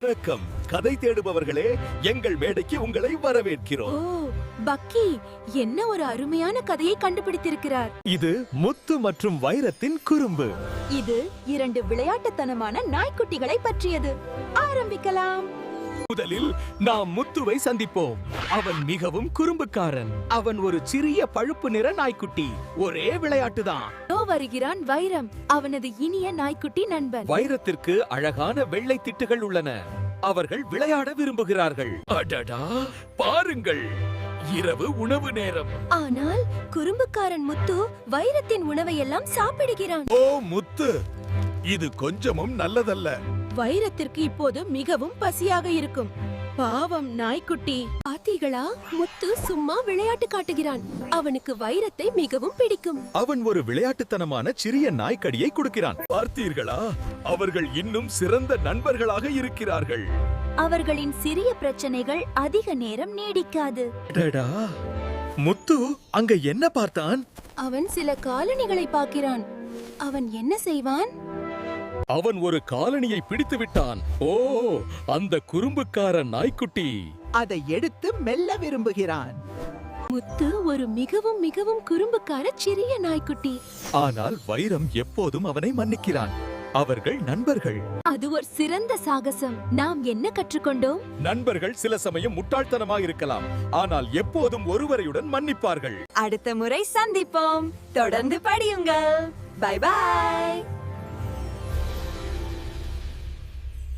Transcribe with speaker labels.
Speaker 1: வணக்கம். கதை தேடுபவர்களே எங்கள் மேடைக்கு உங்களை வரவேற்கிறோம்.
Speaker 2: பக்கி என்ன ஒரு அருமையான கதையை கண்டுபிடித்திருக்கிறார்.
Speaker 1: இது முத்து மற்றும் வைரத்தின் குறும்பு.
Speaker 2: இது இரண்டு விளையாட்டுத்தனமான நாய்க்குட்டிகளை பற்றியது. ஆரம்பிக்கலாம்.
Speaker 1: முதலில் நாம் முத்துவை சந்திப்போம். அவன் மிகவும் குறும்புக்காரன். அவன் ஒரு சிறிய பழுப்பு நிற நாய்க்குட்டி. ஒரே விளையாட்டுதான்.
Speaker 2: இதோ வருகிறான் வைரம். அவனது இனிய நாய்க்குட்டி நண்பன்.
Speaker 1: வைரத்திற்கு அழகான வெள்ளை திட்டுகள் உள்ளன. அவர்கள் விளையாட விரும்புகிறார்கள். அடடா! பாருங்கள். இரவு உணவு நேரம்.
Speaker 2: ஆனால் குறும்புக்காரன் முத்து வைரத்தின் உணவை எல்லாம் சாப்பிடுகிறான்.
Speaker 1: ஓ முத்து! இது கொஞ்சமும் நல்லதல்ல.
Speaker 2: வைரத்திற்கு இப்போது மிகவும் பசியாக இருக்கும். பாவம் நாய்க்குட்டி. பாத்தீங்களா முத்து சும்மா விளையாட்டு காட்டுகிறான். அவனுக்கு வைரத்தை மிகவும் பிடிக்கும்.
Speaker 1: அவன் ஒரு விளையாட்டுத்தனமான சிறிய நாய்க்கடியை கொடுக்கிறான். பார்த்தீர்களா? அவர்கள் இன்னும் சிறந்த நண்பர்களாக இருக்கிறார்கள்.
Speaker 2: அவர்களின் சிறிய பிரச்சனைகள் அதிக நேரம் நீடிக்காது.
Speaker 1: அடடா முத்து அங்க என்ன பார்த்தான்?
Speaker 2: அவன் சில காலணிகளை பார்க்கிறான். அவன் என்ன செய்வான்?
Speaker 1: அவன் ஒரு காலனியை பிடித்து விட்டான் ஓ அந்த குறும்புக்கார நாய்க்குட்டி.
Speaker 3: அதை எடுத்து மெல்ல விரும்புகிறான்.
Speaker 2: முத்து ஒரு மிகவும் மிகவும் குறும்புக்கார சிறிய நாய்க்குட்டி.
Speaker 1: ஆனால் வைரம் எப்போதும் அவனை மன்னிக்கிறான். அவர்கள் நண்பர்கள்.
Speaker 2: அது ஒரு சிறந்த சாகசம். நாம் என்ன கற்றுக்கொண்டோம்?
Speaker 1: நண்பர்கள் சில சமயம் முட்டாள்தனமாக இருக்கலாம். ஆனால் எப்போதும் ஒருவரையுடன் மன்னிப்பார்கள்.
Speaker 2: அடுத்த முறை சந்திப்போம். தொடர்ந்து படியுங்கள். Bye bye